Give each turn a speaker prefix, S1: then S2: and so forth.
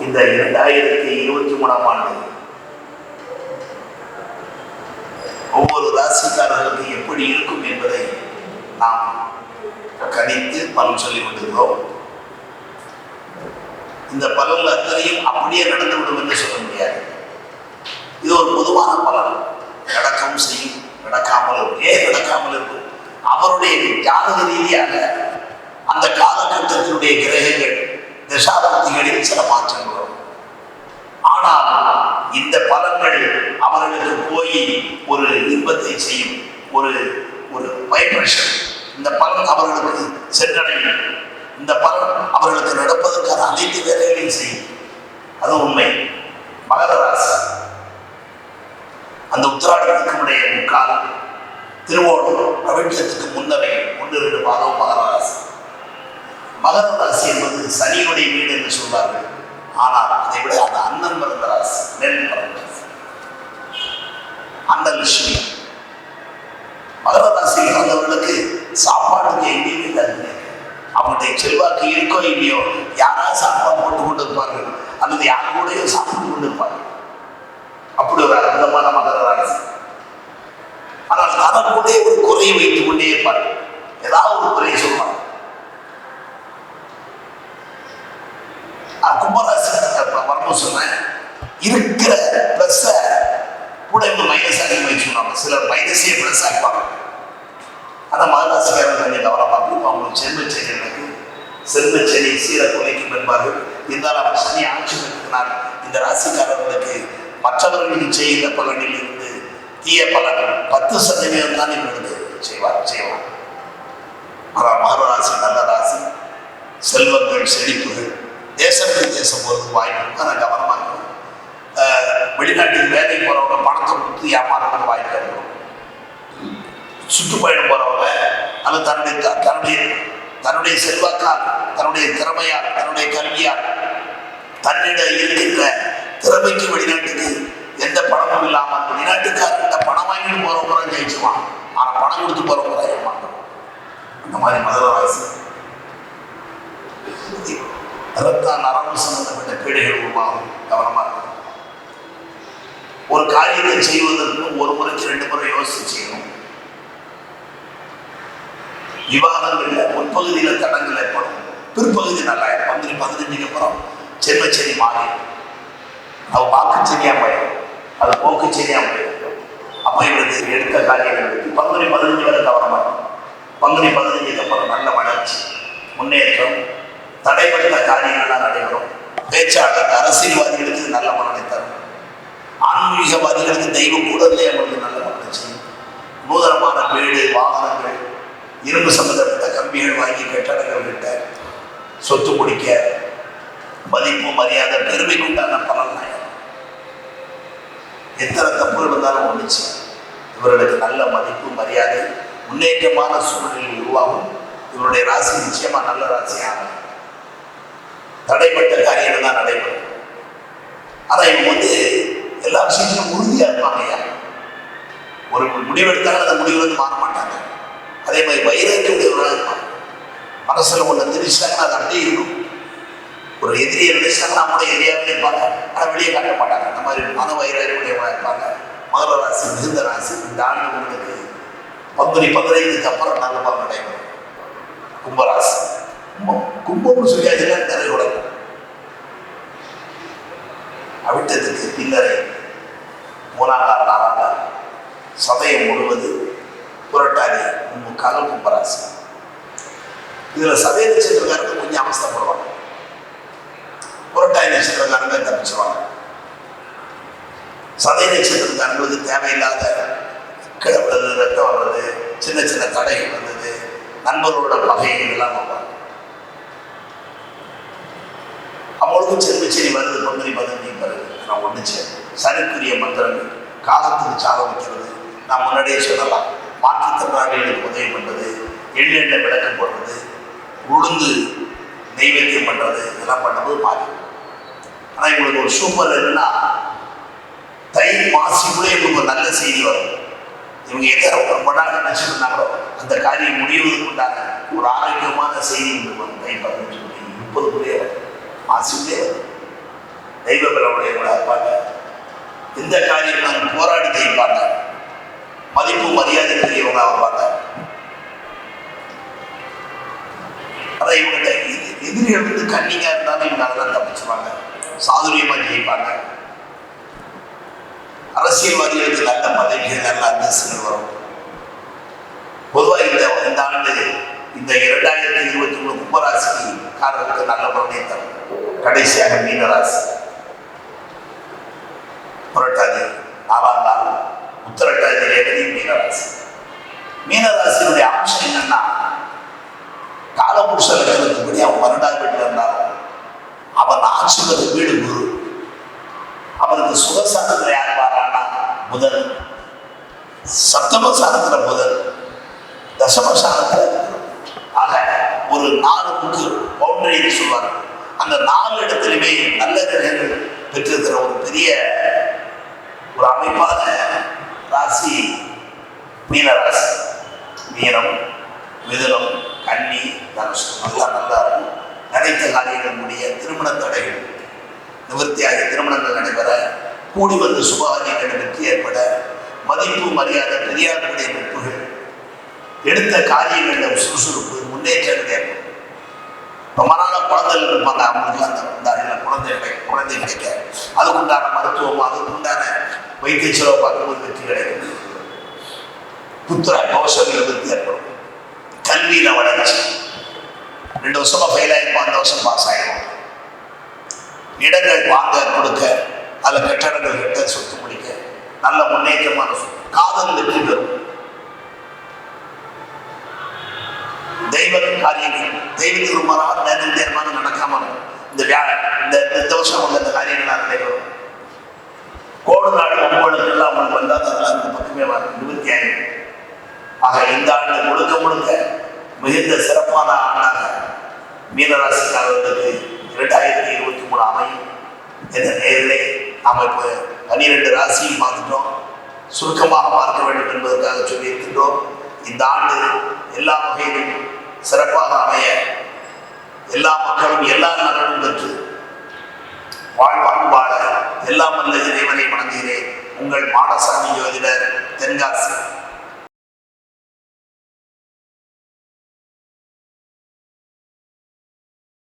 S1: இந்த இரண்டாயிரத்தி இருபத்தி மூணாம் ஆண்டு ஒவ்வொரு ராசிக்காரர்களுக்கு எப்படி இருக்கும் என்பதை நாம் கணித்து பலன் சொல்லிக் கொண்டிருக்கிறோம். இந்த பலன்கள் அத்தனையும் அப்படியே நடந்துவிடும் என்று சொல்ல முடியாது. இது ஒரு பொதுவான பலன். நடக்கவும் செய்யும். நடக்காமல் இருக்கும். ஏன் நடக்காமல் இருக்கும்? அவருடைய ஜாதக ரீதியாக அந்த காலகட்டத்தினுடைய கிரகங்கள் தசாபக்திகளில் சில மாற்றங்கள் ஆனால் இந்த பலன்கள் அவர்களுக்கு போய் ஒரு இன்பத்தை செய்யும் ஒரு ஒரு வைப்ரேஷன் இந்த பலன் அவர்களுக்கு சென்றடையும். இந்த பலன் அவர்களுக்கு நடப்பதற்கான அனைத்து வேலைகளையும் செய்யும். அது உண்மை. மகர ராசி. அந்த உத்திராடத்துக்கு உடைய முக்கால் திருவோணம் பிரபஞ்சத்துக்கு முன்னவை ஒன்று ரெண்டு மாதவ மகர மகர ராசி என்பது சனியுடைய வீடு என்று சொல்வார்கள். ஆனால் அதை விட அந்த அண்ணன் பிறந்த ராசி நெல் பிறந்த ராசி. அண்ணன் லட்சுமி. மகர ராசியில் பிறந்தவர்களுக்கு சாப்பாட்டுக்கு எங்கேயுமே தருங்க அவங்களுடைய செல்வாக்கு இருக்கோ இல்லையோ யாராவது சாப்பாடு போட்டு கொண்டு இருப்பார்கள் அல்லது யார் கூடயோ சாப்பிட்டு கொண்டு இருப்பார்கள் அப்படி ஒரு அற்புதமான மகர ராசி ஆனால் தனக்குள்ளே ஒரு குறையை வைத்துக் கொண்டே இருப்பார்கள். ஏதாவது ஒரு குறையை சொல்வார்கள் நான் கும்பராசி வரணும் சொன்னேன் இருக்கிற ப்ளஸ்ஸை கூட இன்னும் மைனஸ் அதிகமாக வச்சுருவாங்க சிலர் மைனஸே ப்ளஸ் ஆகிப்பாங்க அந்த மகராசிக்காரர்கள் கொஞ்சம் கவனமாக இருக்கும் அவங்களுக்கு செல்வச்செடிகளுக்கு செல்வச்செடி சீர குலைக்கும் என்பார்கள் இருந்தாலும் அவர் சனி ஆட்சி பெற்றிருக்கிறார் இந்த ராசிக்காரர்களுக்கு மற்றவர்களுக்கு செய்கிற பலனில் இருந்து தீய பலன் பத்து சதவீதம் தான் இவர்களுக்கு செய்வார் செய்வார் ஆனால் நல்ல ராசி. செல்வங்கள் செழிப்புகள் தேசத்துக்கு தேசம் போகிறது வாய்ப்பு இருக்கு கவனமாக இருக்கும் வெளிநாட்டுக்கு வேலைக்கு போகிறவங்க பணத்தை கொடுத்து ஏமாறுறது வாய்ப்பு இருக்கும் சுற்றுப்பயணம் போகிறவங்க அல்லது தன்னுடைய தன்னுடைய தன்னுடைய செல்வாக்கால் தன்னுடைய திறமையால் தன்னுடைய கல்வியால் தன்னிட இருக்கின்ற திறமைக்கு வெளிநாட்டுக்கு எந்த பணமும் இல்லாமல் வெளிநாட்டுக்காரர்கிட்ட பணம் வாங்கிட்டு போகிறவங்க ஜெயிச்சுவான் ஆனால் பணம் கொடுத்து போகிறவங்க ஏமாட்டோம் அந்த மாதிரி மதுரவாசி அதற்கான நரம்பு சம்பந்தப்பட்ட பீடைகள் உருவாகும். கவனமாக இருக்கும் ஒரு காரியத்தை செய்வதற்கு ஒரு முறைக்கு ரெண்டு முறை யோசித்து செய்யணும். விவாதங்களில் முற்பகுதியில் தடங்கள் ஏற்படும். பிற்பகுதி நல்லா இருக்கும். பந்திரி பதினஞ்சுக்கு அப்புறம் செல்வச்செடி மாறி அது வாக்கு செடியா போயிடும் அது போக்கு செடியா போயிடும் அப்போ இவருக்கு எடுத்த காரியங்களுக்கு பங்குனி பதினஞ்சு வரை கவனமாக இருக்கும். பங்குனி பதினஞ்சுக்கு அப்புறம் நல்ல வளர்ச்சி முன்னேற்றம் தடைப்பட்ட காரியங்கள்லாம் நடைபெறும். பேச்சாளர் அரசியல்வாதிகளுக்கு நல்ல பலனை தரும். ஆன்மீகவாதிகளுக்கு தெய்வம் கூட அவர்களுக்கு நல்ல பலனை செய்யும். நூதனமான வீடு வாகனங்கள் இரும்பு சம்பந்தப்பட்ட கம்பிகள் வாங்கி கட்டடங்கள் கிட்ட சொத்து முடிக்க மதிப்பு மரியாதை பெருமைக்கு உண்டான பலன் எத்தனை தப்பு இருந்தாலும் ஒன்றுச்சு இவர்களுக்கு நல்ல மதிப்பு மரியாதை முன்னேற்றமான சூழ்நிலை உருவாகும். இவருடைய ராசி நிச்சயமா நல்ல ராசியாகும் தடைப்பட்ட காரியங்கள் தான் நடைபெறும். ஆனா இவங்க வந்து எல்லா விஷயத்திலும் உறுதியா இருப்பாங்க ஐயா. ஒரு முடிவெடுத்தாலும் அந்த முடிவு வந்து மாற மாட்டாங்க. அதே மாதிரி வைராக்கியமுடையவர்களாக இருப்பாங்க. மனசுல ஒன்று திரிச்சாங்கன்னா அது அப்படியே இருக்கும். ஒரு எதிரியை நினைச்சாங்கன்னா நம்முடைய எதிரியாகவே இருப்பாங்க. ஆனால் வெளியே காட்ட மாட்டாங்க. அந்த மாதிரி மன வைராக்கியமுடையவர்களாக இருப்பாங்க. மகர ராசி மிகுந்த ராசி இந்த ஆண்டு உங்களுக்கு பங்குனி பதினைந்துக்கு அப்புறம் நல்ல பலன் நடைபெறும் கும்பராசி கும்பம்னு சொல்லி அதெல்லாம் நிறைய உடம்பு அவிட்டத்துக்கு பின்னரை மூணாம் நாள் சதயம் முழுவது புரட்டாதி முக்காலம் கும்பராசி. இதில் சதய நட்சத்திரக்காரங்க கொஞ்சம் அவஸ்தப்படுவாங்க. புரட்டாதி நட்சத்திரக்காரங்க தப்பிச்சுவாங்க சதய நட்சத்திரக்காரங்களுக்கு தேவையில்லாத கிடப்பது ரத்தம் வர்றது சின்ன சின்ன தடைகள் வந்தது நண்பர்களோட பகைகள் எல்லாம் வருவாங்க. அவங்களுக்கும் செல்வ வருது பங்குனி பதினஞ்சு வருது. நான் ஒன்று சனிக்குரிய மந்திரங்கள் காலத்துக்கு சாக வைக்கிறது. நான் முன்னாடியே சொல்லலாம். மாற்றுத்திறனாளிகளுக்கு உதவி பண்ணுறது எள்ளெண்ண விளக்கு போடுறது உளுந்து நெய்வேத்தியம் பண்ணுறது இதெல்லாம் பண்ணும்போது மாறி ஆனால் இவங்களுக்கு ஒரு சூப்பர் என்னன்னா தை மாசிக்குள்ளே இவங்களுக்கு ஒரு நல்ல செய்தி வரும். இவங்க எதை ரொம்ப நாள் நினைச்சிட்டு இருந்தாங்களோ அந்த காரியம் முடிவதற்கு உண்டான ஒரு ஆரோக்கியமான செய்தி இவங்களுக்கு வந்து தை பதினஞ்சு முப்பதுக்குள்ளே வரும். மாசிக்குள்ளே வரும் பற்றுதல் உடையவங்களா இருப்பாங்க எந்த காரியங்களும் போராடி ஜெயிப்பாங்க மதிப்பு மரியாதை பெரியவங்களா வருவாங்க அதான் இவங்க எதிரிகள் வந்து கண்ணிங்கா இருந்தாலும் இவங்க அதெல்லாம் தப்பிச்சுவாங்க சாதுரியமா ஜெயிப்பாங்க. அரசியல்வாதிகளுக்கு நல்ல பதவிகள் நல்ல அந்தஸ்துகள் வரும். பொதுவாக இந்த இந்த ஆண்டு இந்த இரண்டாயிரத்தி இருபத்தி மூணு கும்பராசிக்கு காரணத்துக்கு நல்ல பலனை தரும் கடைசியாக மீனராசி. புரட்டாதி நாலாம் நாள் உத்தரட்டாதி ரேவதி மீனராசி. மீனராசியினுடைய அம்சம் என்னன்னா காலபுருஷ லட்சணத்துப்படி அவன் பன்னெண்டாவது வீட்டில் இருந்தாலும் அவன் ஆட்சிபதி வீடு குரு. அவனுக்கு சுகசானத்தில் யார் வாரான்னா புதன். சப்தமசானத்தில் புதன். தசமசானத்தில் ஆக ஒரு நாலு புக்கு பவுண்டரி சொல்வார்கள் அந்த நாலு இடத்துலையுமே நல்ல கிரகங்கள் பெற்றிருக்கிற ஒரு பெரிய ஒரு அமைப்பான ராசி மீனராசி மீனம் மிதுனம் கன்னி தனுசு நல்லா நல்லா இருக்கும். நினைத்த காரியங்கள் முடிய திருமண தடைகள் நிவர்த்தியாகி திருமணங்கள் நடைபெற கூடி வந்து சுபகாரியங்கள் வெற்றி ஏற்பட மதிப்பு மரியாதை பெரியார்களுடைய நட்புகள் எடுத்த காரியங்களில் சுறுசுறுப்பு முன்னேற்றங்கள் ஏற்படும். ரொம்ப நாளாக குழந்தைகள் இருப்பாங்க. அவங்களுக்கு குழந்தை குழந்தை கிடைக்க அதுக்குண்டான மருத்துவம் அதுக்குண்டான வைத்திய செலவு பார்க்கும்போது வெற்றி கிடைக்கும் புத்திர கௌசல்கள் வெற்றி ஏற்படும் கல்வியில வளர்ச்சி. ரெண்டு வருஷமா ஃபெயில் ஆயிருப்போம் அந்த வருஷம் பாஸ் ஆயிடும் இடங்கள் வாங்க கொடுக்க அதில் கட்டடங்கள் கட்ட சொத்து முடிக்க நல்ல முன்னேற்றமான சொத்து காதல் வெற்றி பெறும். தெய்வ காரியங்கள் தெய்வீக ரொம்ப நேரம் நேரமாக நடக்காம இந்த வியா இந்த இந்த வருஷம் உள்ள இந்த காரியங்களாக நடைபெறும் கோடு நாடு உங்களுக்கு எல்லாம் உங்களுக்கு வந்தால் அதெல்லாம் இந்த பக்கமே வர நிவர்த்தி ஆக இந்த ஆண்டு முழுக்க முழுக்க மிகுந்த சிறப்பான ஆண்டாக மீனராசிக்காரர்களுக்கு இரண்டாயிரத்தி இருபத்தி மூணு அமையும் என்ற நேரிலே நாம் இப்போ பன்னிரெண்டு ராசியும் பார்த்துட்டோம் சுருக்கமாக பார்க்க வேண்டும் என்பதற்காக சொல்லியிருக்கின்றோம் இந்த ஆண்டு எல்லா வகையிலும் சிறப்பாக அமைய எல்லா மக்களும் எல்லா நலனும் பெற்று வாழ்வான் வாழ எல்லாம் வல்ல இறைவனை வணங்குகிறேன். உங்கள் மாடசாமி ஜோதிடர் தென்காசி.